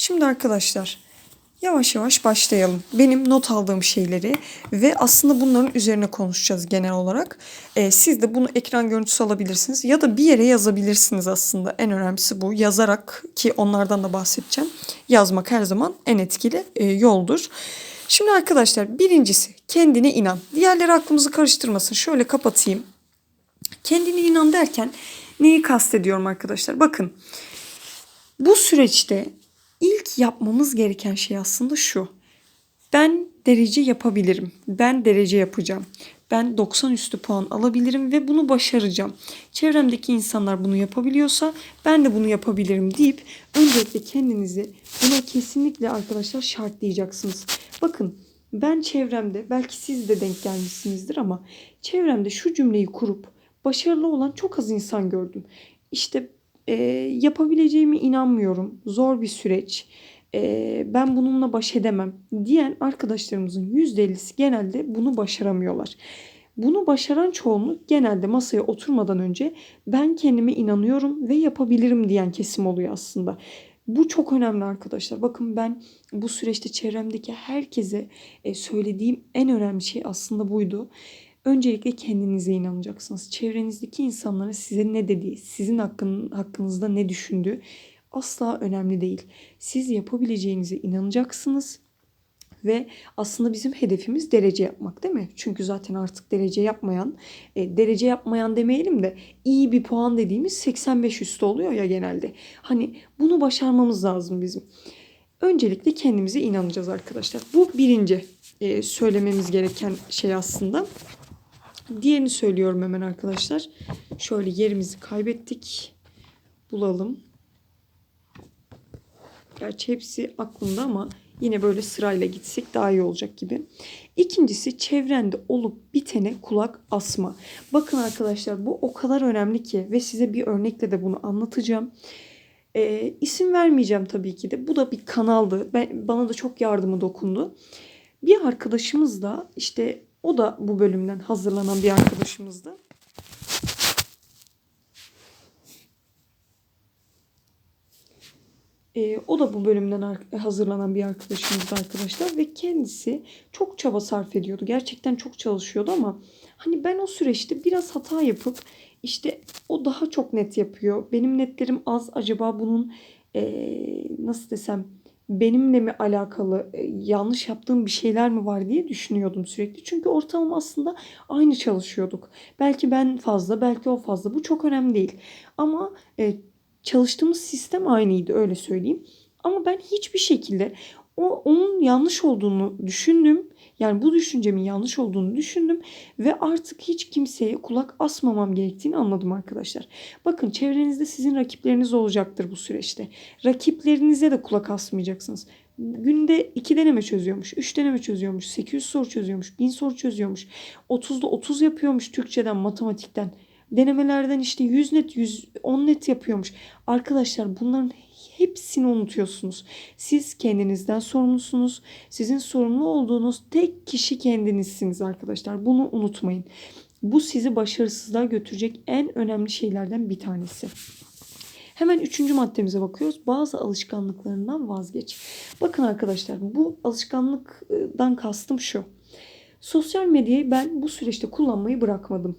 Şimdi arkadaşlar yavaş yavaş başlayalım. Benim not aldığım şeyleri ve aslında bunların üzerine konuşacağız genel olarak. Ee, siz de bunu ekran görüntüsü alabilirsiniz ya da bir yere yazabilirsiniz aslında. En önemlisi bu. Yazarak ki onlardan da bahsedeceğim. Yazmak her zaman en etkili e, yoldur. Şimdi arkadaşlar birincisi kendine inan. Diğerleri aklımızı karıştırmasın. Şöyle kapatayım. Kendine inan derken neyi kastediyorum arkadaşlar? Bakın bu süreçte ilk yapmamız gereken şey aslında şu. Ben derece yapabilirim. Ben derece yapacağım. Ben 90 üstü puan alabilirim ve bunu başaracağım. Çevremdeki insanlar bunu yapabiliyorsa ben de bunu yapabilirim deyip öncelikle kendinizi buna kesinlikle arkadaşlar şartlayacaksınız. Bakın ben çevremde belki siz de denk gelmişsinizdir ama çevremde şu cümleyi kurup başarılı olan çok az insan gördüm. İşte e, yapabileceğime inanmıyorum. Zor bir süreç. E, ben bununla baş edemem diyen arkadaşlarımızın %50'si genelde bunu başaramıyorlar. Bunu başaran çoğunluk genelde masaya oturmadan önce ben kendime inanıyorum ve yapabilirim diyen kesim oluyor aslında. Bu çok önemli arkadaşlar. Bakın ben bu süreçte çevremdeki herkese e, söylediğim en önemli şey aslında buydu. Öncelikle kendinize inanacaksınız. Çevrenizdeki insanların size ne dediği, sizin hakkın, hakkınızda ne düşündüğü asla önemli değil. Siz yapabileceğinize inanacaksınız. Ve aslında bizim hedefimiz derece yapmak değil mi? Çünkü zaten artık derece yapmayan, e, derece yapmayan demeyelim de iyi bir puan dediğimiz 85 üstü oluyor ya genelde. Hani bunu başarmamız lazım bizim. Öncelikle kendimize inanacağız arkadaşlar. Bu birinci e, söylememiz gereken şey aslında. Diğerini söylüyorum hemen arkadaşlar. Şöyle yerimizi kaybettik. Bulalım. Gerçi hepsi aklımda ama yine böyle sırayla gitsek daha iyi olacak gibi. İkincisi çevrende olup bitene kulak asma. Bakın arkadaşlar bu o kadar önemli ki ve size bir örnekle de bunu anlatacağım. Ee, isim vermeyeceğim tabii ki de. Bu da bir kanaldı. Ben, bana da çok yardımı dokundu. Bir arkadaşımız da işte o da bu bölümden hazırlanan bir arkadaşımızdı. Ee, o da bu bölümden hazırlanan bir arkadaşımızdı arkadaşlar ve kendisi çok çaba sarf ediyordu. Gerçekten çok çalışıyordu ama hani ben o süreçte biraz hata yapıp işte o daha çok net yapıyor. Benim netlerim az. Acaba bunun ee, nasıl desem benimle mi alakalı e, yanlış yaptığım bir şeyler mi var diye düşünüyordum sürekli. Çünkü ortalama aslında aynı çalışıyorduk. Belki ben fazla, belki o fazla. Bu çok önemli değil. Ama e, çalıştığımız sistem aynıydı öyle söyleyeyim. Ama ben hiçbir şekilde o onun yanlış olduğunu düşündüm. Yani bu düşüncemin yanlış olduğunu düşündüm ve artık hiç kimseye kulak asmamam gerektiğini anladım arkadaşlar. Bakın çevrenizde sizin rakipleriniz olacaktır bu süreçte. Rakiplerinize de kulak asmayacaksınız. Günde 2 deneme çözüyormuş, 3 deneme çözüyormuş, 800 soru çözüyormuş, 1000 soru çözüyormuş. 30'da 30 yapıyormuş Türkçeden, matematikten. Denemelerden işte 100 net, 110 net yapıyormuş. Arkadaşlar bunların hepsini unutuyorsunuz. Siz kendinizden sorumlusunuz. Sizin sorumlu olduğunuz tek kişi kendinizsiniz arkadaşlar. Bunu unutmayın. Bu sizi başarısızlığa götürecek en önemli şeylerden bir tanesi. Hemen üçüncü maddemize bakıyoruz. Bazı alışkanlıklarından vazgeç. Bakın arkadaşlar bu alışkanlıktan kastım şu. Sosyal medyayı ben bu süreçte kullanmayı bırakmadım.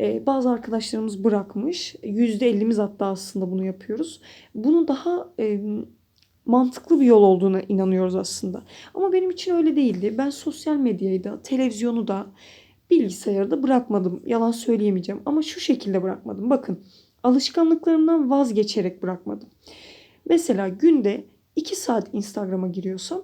Ee, bazı arkadaşlarımız bırakmış. %50'miz hatta aslında bunu yapıyoruz. Bunu daha mantıklı bir yol olduğuna inanıyoruz aslında. Ama benim için öyle değildi. Ben sosyal medyayı da, televizyonu da, bilgisayarı da bırakmadım. Yalan söyleyemeyeceğim. Ama şu şekilde bırakmadım. Bakın alışkanlıklarımdan vazgeçerek bırakmadım. Mesela günde 2 saat Instagram'a giriyorsam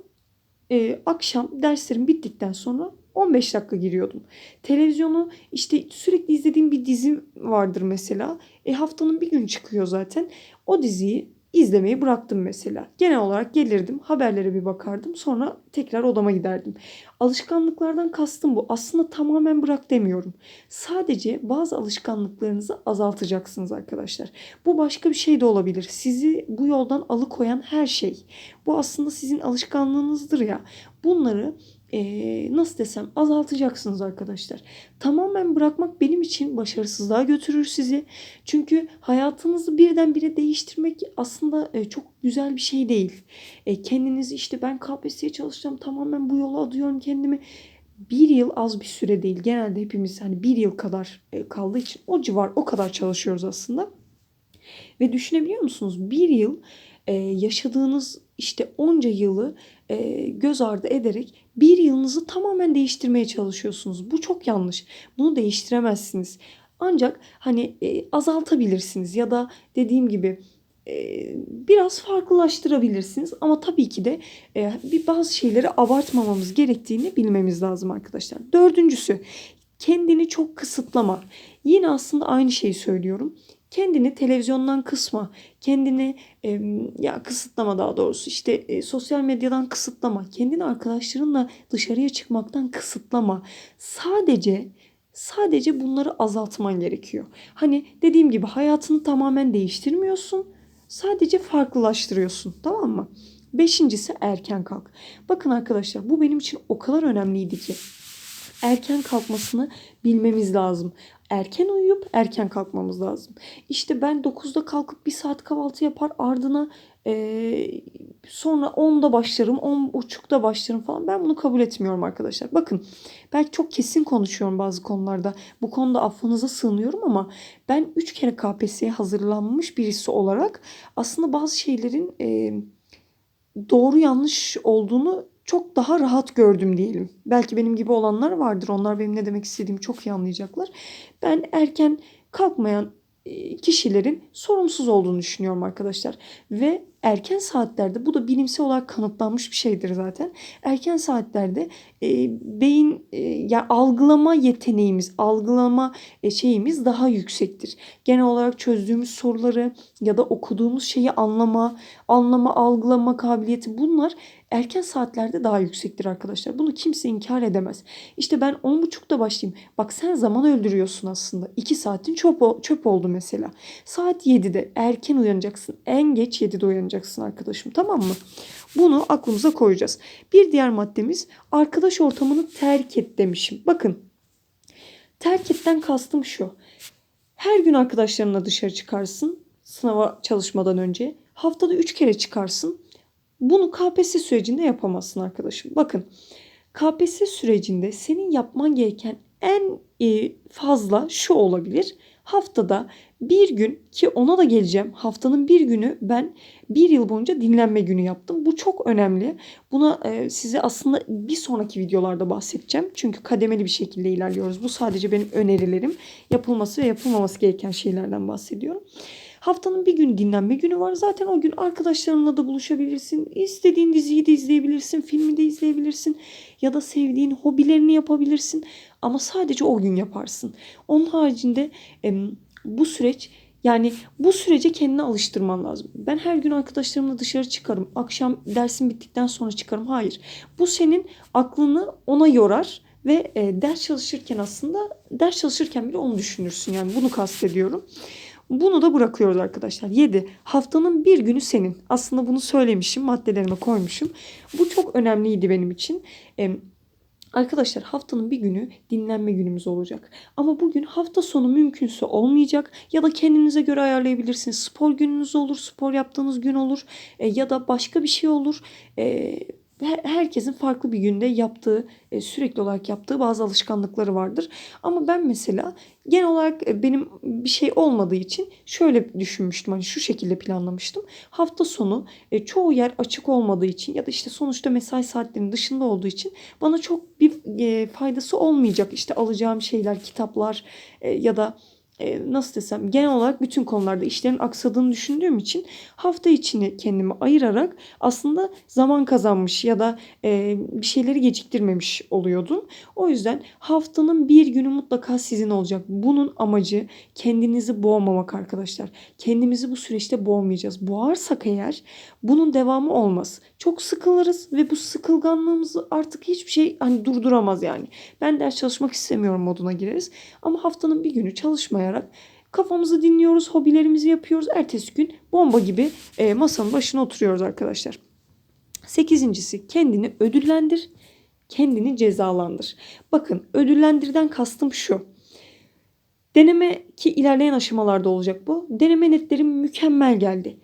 e, akşam derslerim bittikten sonra 15 dakika giriyordum. Televizyonu işte sürekli izlediğim bir dizi vardır mesela. E haftanın bir gün çıkıyor zaten. O diziyi izlemeyi bıraktım mesela. Genel olarak gelirdim, haberlere bir bakardım. Sonra tekrar odama giderdim. Alışkanlıklardan kastım bu. Aslında tamamen bırak demiyorum. Sadece bazı alışkanlıklarınızı azaltacaksınız arkadaşlar. Bu başka bir şey de olabilir. Sizi bu yoldan alıkoyan her şey. Bu aslında sizin alışkanlığınızdır ya. Bunları e, nasıl desem azaltacaksınız arkadaşlar. Tamamen bırakmak benim için başarısızlığa götürür sizi. Çünkü hayatınızı birdenbire değiştirmek aslında e, çok güzel bir şey değil. E, kendinizi işte ben KPSS'ye çalışacağım tamamen bu yola adıyorum kendimi. Bir yıl az bir süre değil. Genelde hepimiz hani bir yıl kadar e, kaldığı için o civar o kadar çalışıyoruz aslında. Ve düşünebiliyor musunuz? Bir yıl e, yaşadığınız işte onca yılı e, göz ardı ederek bir yılınızı tamamen değiştirmeye çalışıyorsunuz. Bu çok yanlış. Bunu değiştiremezsiniz. Ancak hani e, azaltabilirsiniz ya da dediğim gibi biraz farklılaştırabilirsiniz. Ama tabii ki de bir bazı şeyleri abartmamamız gerektiğini bilmemiz lazım arkadaşlar. Dördüncüsü kendini çok kısıtlama. Yine aslında aynı şeyi söylüyorum. Kendini televizyondan kısma, kendini e, ya kısıtlama daha doğrusu işte e, sosyal medyadan kısıtlama, kendini arkadaşlarınla dışarıya çıkmaktan kısıtlama. Sadece sadece bunları azaltman gerekiyor. Hani dediğim gibi hayatını tamamen değiştirmiyorsun. Sadece farklılaştırıyorsun. Tamam mı? Beşincisi erken kalk. Bakın arkadaşlar bu benim için o kadar önemliydi ki erken kalkmasını bilmemiz lazım. Erken uyuyup erken kalkmamız lazım. İşte ben 9'da kalkıp bir saat kahvaltı yapar ardına e, sonra 10'da başlarım 10.30'da başlarım falan. Ben bunu kabul etmiyorum arkadaşlar. Bakın belki çok kesin konuşuyorum bazı konularda. Bu konuda affınıza sığınıyorum ama ben 3 kere KPSS'ye hazırlanmış birisi olarak aslında bazı şeylerin e, doğru yanlış olduğunu çok daha rahat gördüm diyelim. Belki benim gibi olanlar vardır. Onlar benim ne demek istediğimi çok iyi anlayacaklar. Ben erken kalkmayan e, kişilerin sorumsuz olduğunu düşünüyorum arkadaşlar. Ve erken saatlerde bu da bilimsel olarak kanıtlanmış bir şeydir zaten. Erken saatlerde e, beyin e, ya algılama yeteneğimiz, algılama e, şeyimiz daha yüksektir. Genel olarak çözdüğümüz soruları ya da okuduğumuz şeyi anlama, anlama, algılama kabiliyeti bunlar erken saatlerde daha yüksektir arkadaşlar. Bunu kimse inkar edemez. İşte ben 10.30'da başlayayım. Bak sen zaman öldürüyorsun aslında. 2 saatin çöp, çöp oldu mesela. Saat 7'de erken uyanacaksın. En geç 7'de uyanacaksın arkadaşım tamam mı? Bunu aklımıza koyacağız. Bir diğer maddemiz arkadaş ortamını terk et demişim. Bakın terk etten kastım şu. Her gün arkadaşlarınla dışarı çıkarsın sınava çalışmadan önce. Haftada 3 kere çıkarsın bunu KPSS sürecinde yapamazsın arkadaşım. Bakın KPSS sürecinde senin yapman gereken en e, fazla şu olabilir. Haftada bir gün ki ona da geleceğim. Haftanın bir günü ben bir yıl boyunca dinlenme günü yaptım. Bu çok önemli. Buna e, size aslında bir sonraki videolarda bahsedeceğim. Çünkü kademeli bir şekilde ilerliyoruz. Bu sadece benim önerilerim. Yapılması ve yapılmaması gereken şeylerden bahsediyorum. Haftanın bir gün dinlenme günü var. Zaten o gün arkadaşlarınla da buluşabilirsin. İstediğin diziyi de izleyebilirsin. Filmi de izleyebilirsin. Ya da sevdiğin hobilerini yapabilirsin. Ama sadece o gün yaparsın. Onun haricinde bu süreç yani bu sürece kendini alıştırman lazım. Ben her gün arkadaşlarımla dışarı çıkarım. Akşam dersim bittikten sonra çıkarım. Hayır. Bu senin aklını ona yorar ve e, ders çalışırken aslında ders çalışırken bile onu düşünürsün. Yani bunu kastediyorum. Bunu da bırakıyoruz arkadaşlar. 7. Haftanın bir günü senin. Aslında bunu söylemişim. Maddelerime koymuşum. Bu çok önemliydi benim için. Ee, Arkadaşlar haftanın bir günü dinlenme günümüz olacak. Ama bugün hafta sonu mümkünse olmayacak ya da kendinize göre ayarlayabilirsiniz. Spor gününüz olur, spor yaptığınız gün olur e, ya da başka bir şey olur. E, herkesin farklı bir günde yaptığı, e, sürekli olarak yaptığı bazı alışkanlıkları vardır. Ama ben mesela genel olarak e, benim bir şey olmadığı için şöyle düşünmüştüm. Hani şu şekilde planlamıştım. Hafta sonu e, çoğu yer açık olmadığı için ya da işte sonuçta mesai saatlerinin dışında olduğu için bana çok bir faydası olmayacak. İşte alacağım şeyler, kitaplar ya da e, nasıl desem genel olarak bütün konularda işlerin aksadığını düşündüğüm için hafta içini kendime ayırarak aslında zaman kazanmış ya da e, bir şeyleri geciktirmemiş oluyordum. O yüzden haftanın bir günü mutlaka sizin olacak. Bunun amacı kendinizi boğmamak arkadaşlar. Kendimizi bu süreçte boğmayacağız. Boğarsak eğer bunun devamı olmaz. Çok sıkılırız ve bu sıkılganlığımızı artık hiçbir şey hani durduramaz yani. Ben ders çalışmak istemiyorum moduna gireriz. Ama haftanın bir günü çalışmayarak kafamızı dinliyoruz, hobilerimizi yapıyoruz. Ertesi gün bomba gibi e, masanın başına oturuyoruz arkadaşlar. Sekizincisi kendini ödüllendir kendini cezalandır. Bakın ödüllendirden kastım şu. Deneme ki ilerleyen aşamalarda olacak bu. Deneme netlerim mükemmel geldi.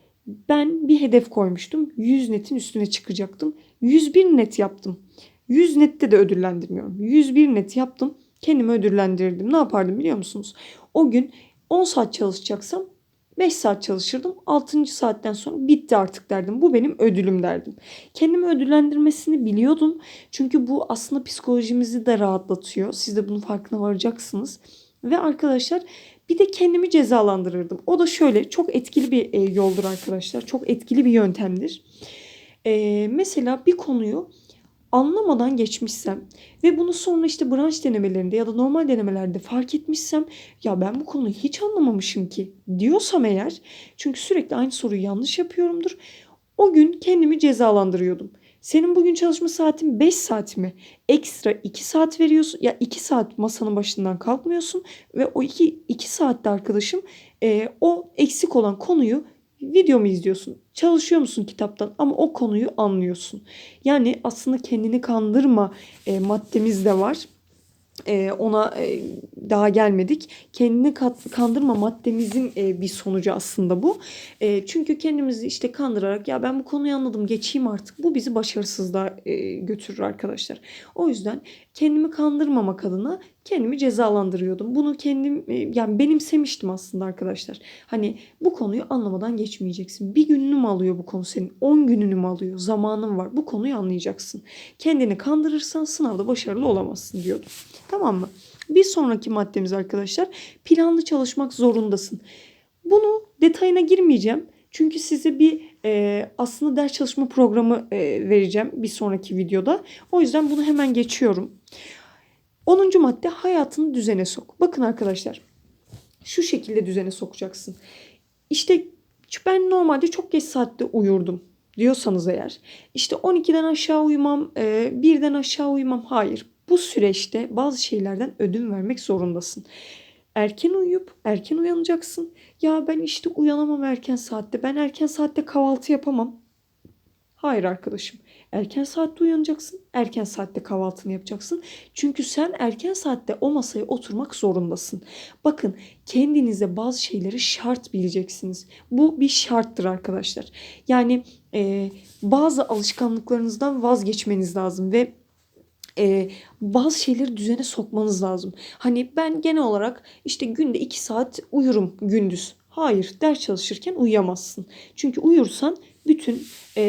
Ben bir hedef koymuştum. 100 netin üstüne çıkacaktım. 101 net yaptım. 100 nette de ödüllendirmiyorum. 101 net yaptım. Kendimi ödüllendirirdim. Ne yapardım biliyor musunuz? O gün 10 saat çalışacaksam 5 saat çalışırdım. 6. saatten sonra bitti artık derdim. Bu benim ödülüm derdim. Kendimi ödüllendirmesini biliyordum. Çünkü bu aslında psikolojimizi de rahatlatıyor. Siz de bunun farkına varacaksınız. Ve arkadaşlar bir de kendimi cezalandırırdım. O da şöyle çok etkili bir e, yoldur arkadaşlar. Çok etkili bir yöntemdir. E, mesela bir konuyu anlamadan geçmişsem ve bunu sonra işte branş denemelerinde ya da normal denemelerde fark etmişsem ya ben bu konuyu hiç anlamamışım ki diyorsam eğer çünkü sürekli aynı soruyu yanlış yapıyorumdur. O gün kendimi cezalandırıyordum. Senin bugün çalışma saatin 5 saat mi? Ekstra 2 saat veriyorsun. Ya 2 saat masanın başından kalkmıyorsun ve o 2 2 saatte arkadaşım e, o eksik olan konuyu videomu izliyorsun. Çalışıyor musun kitaptan ama o konuyu anlıyorsun. Yani aslında kendini kandırma e, maddemiz de var. E, ona e, daha gelmedik. Kendini kat, kandırma maddemizin e, bir sonucu aslında bu. E, çünkü kendimizi işte kandırarak ya ben bu konuyu anladım geçeyim artık. Bu bizi başarısızlığa e, götürür arkadaşlar. O yüzden kendimi kandırmamak adına kendimi cezalandırıyordum. Bunu kendim e, yani benimsemiştim aslında arkadaşlar. Hani bu konuyu anlamadan geçmeyeceksin. Bir gününü mü alıyor bu konu senin? 10 gününü mü alıyor? Zamanın var. Bu konuyu anlayacaksın. Kendini kandırırsan sınavda başarılı olamazsın diyordum. Tamam mı? Bir sonraki maddemiz arkadaşlar planlı çalışmak zorundasın. Bunu detayına girmeyeceğim. Çünkü size bir e, aslında ders çalışma programı e, vereceğim bir sonraki videoda. O yüzden bunu hemen geçiyorum. 10. madde hayatını düzene sok. Bakın arkadaşlar şu şekilde düzene sokacaksın. İşte ben normalde çok geç saatte uyurdum diyorsanız eğer işte 12'den aşağı uyumam, e, birden aşağı uyumam. Hayır. Bu süreçte bazı şeylerden ödün vermek zorundasın. Erken uyuyup erken uyanacaksın. Ya ben işte uyanamam erken saatte. Ben erken saatte kahvaltı yapamam. Hayır arkadaşım. Erken saatte uyanacaksın. Erken saatte kahvaltını yapacaksın. Çünkü sen erken saatte o masaya oturmak zorundasın. Bakın kendinize bazı şeyleri şart bileceksiniz. Bu bir şarttır arkadaşlar. Yani e, bazı alışkanlıklarınızdan vazgeçmeniz lazım ve e, bazı şeyleri düzene sokmanız lazım. Hani ben genel olarak işte günde 2 saat uyurum gündüz. Hayır ders çalışırken uyuyamazsın. Çünkü uyursan bütün e,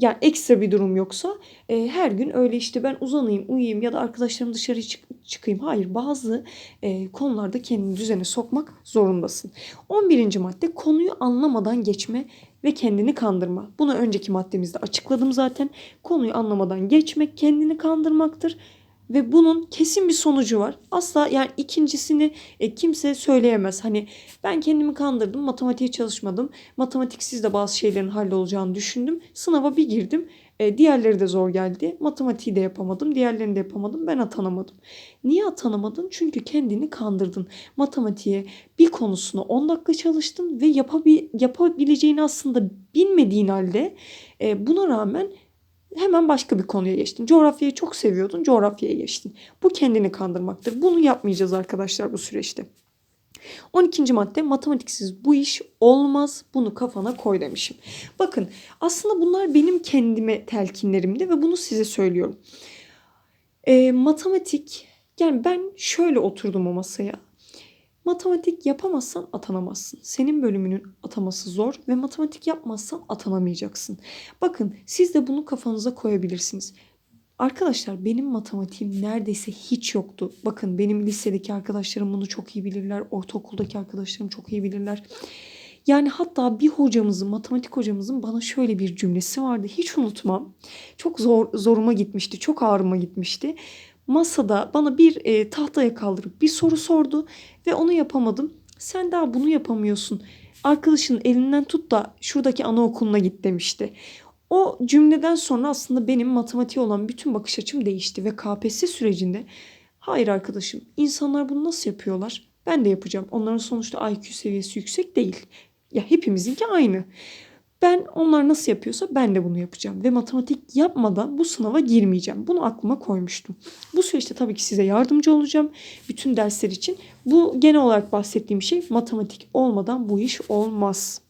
yani ekstra bir durum yoksa e, her gün öyle işte ben uzanayım uyuyayım ya da arkadaşlarım dışarı çık- çıkayım. Hayır bazı e, konularda kendini düzene sokmak zorundasın. 11. madde konuyu anlamadan geçme ve kendini kandırma. Bunu önceki maddemizde açıkladım zaten. Konuyu anlamadan geçmek kendini kandırmaktır ve bunun kesin bir sonucu var. Asla yani ikincisini e, kimse söyleyemez. Hani ben kendimi kandırdım, matematiğe çalışmadım. Matematiksiz de bazı şeylerin hallolacağını düşündüm. Sınava bir girdim. E, diğerleri de zor geldi. Matematiği de yapamadım, diğerlerini de yapamadım. Ben atanamadım. Niye atanamadın? Çünkü kendini kandırdın. Matematiğe bir konusunu 10 dakika çalıştın ve yapabil yapabileceğini aslında bilmediğin halde e, buna rağmen hemen başka bir konuya geçtin. Coğrafyayı çok seviyordun, coğrafyaya geçtin. Bu kendini kandırmaktır. Bunu yapmayacağız arkadaşlar bu süreçte. 12. madde matematiksiz bu iş olmaz. Bunu kafana koy demişim. Bakın aslında bunlar benim kendime telkinlerimdi ve bunu size söylüyorum. E, matematik yani ben şöyle oturdum o masaya. Matematik yapamazsan atanamazsın. Senin bölümünün ataması zor ve matematik yapmazsan atanamayacaksın. Bakın siz de bunu kafanıza koyabilirsiniz. Arkadaşlar benim matematiğim neredeyse hiç yoktu. Bakın benim lisedeki arkadaşlarım bunu çok iyi bilirler. Ortaokuldaki arkadaşlarım çok iyi bilirler. Yani hatta bir hocamızın, matematik hocamızın bana şöyle bir cümlesi vardı. Hiç unutmam. Çok zor zoruma gitmişti, çok ağrıma gitmişti masada bana bir e, tahtaya kaldırıp bir soru sordu ve onu yapamadım. Sen daha bunu yapamıyorsun. Arkadaşının elinden tut da şuradaki anaokuluna git demişti. O cümleden sonra aslında benim matematiğe olan bütün bakış açım değişti ve KPSS sürecinde hayır arkadaşım insanlar bunu nasıl yapıyorlar? Ben de yapacağım. Onların sonuçta IQ seviyesi yüksek değil. Ya hepimizinki aynı. Ben onlar nasıl yapıyorsa ben de bunu yapacağım. Ve matematik yapmadan bu sınava girmeyeceğim. Bunu aklıma koymuştum. Bu süreçte tabii ki size yardımcı olacağım. Bütün dersler için. Bu genel olarak bahsettiğim şey matematik olmadan bu iş olmaz.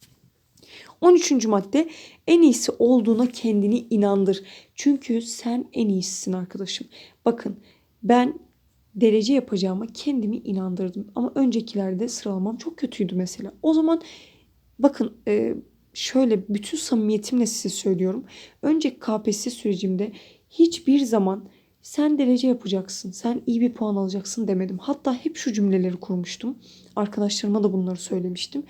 13. madde en iyisi olduğuna kendini inandır. Çünkü sen en iyisisin arkadaşım. Bakın ben derece yapacağıma kendimi inandırdım. Ama öncekilerde sıralamam çok kötüydü mesela. O zaman bakın e, şöyle bütün samimiyetimle size söylüyorum. Önceki KPSS sürecimde hiçbir zaman sen derece yapacaksın, sen iyi bir puan alacaksın demedim. Hatta hep şu cümleleri kurmuştum. Arkadaşlarıma da bunları söylemiştim.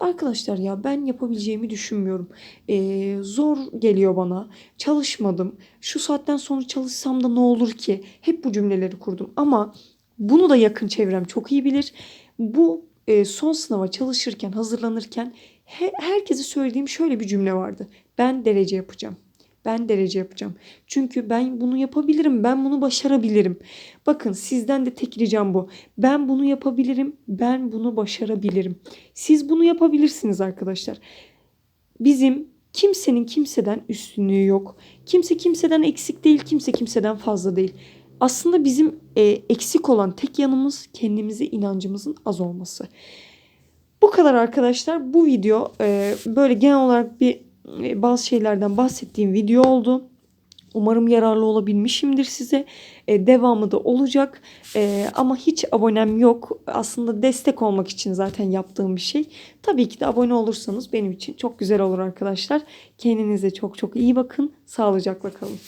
Arkadaşlar ya ben yapabileceğimi düşünmüyorum. Ee, zor geliyor bana. Çalışmadım. Şu saatten sonra çalışsam da ne olur ki? Hep bu cümleleri kurdum. Ama bunu da yakın çevrem çok iyi bilir. Bu e, son sınava çalışırken, hazırlanırken he, herkese söylediğim şöyle bir cümle vardı. Ben derece yapacağım. Ben derece yapacağım. Çünkü ben bunu yapabilirim. Ben bunu başarabilirim. Bakın sizden de tek ricam bu. Ben bunu yapabilirim. Ben bunu başarabilirim. Siz bunu yapabilirsiniz arkadaşlar. Bizim kimsenin kimseden üstünlüğü yok. Kimse kimseden eksik değil. Kimse kimseden fazla değil. Aslında bizim e, eksik olan tek yanımız kendimize inancımızın az olması. Bu kadar arkadaşlar. Bu video e, böyle genel olarak bir e, bazı şeylerden bahsettiğim video oldu. Umarım yararlı olabilmişimdir size. E, devamı da olacak. E, ama hiç abonem yok. Aslında destek olmak için zaten yaptığım bir şey. Tabii ki de abone olursanız benim için çok güzel olur arkadaşlar. Kendinize çok çok iyi bakın. Sağlıcakla kalın.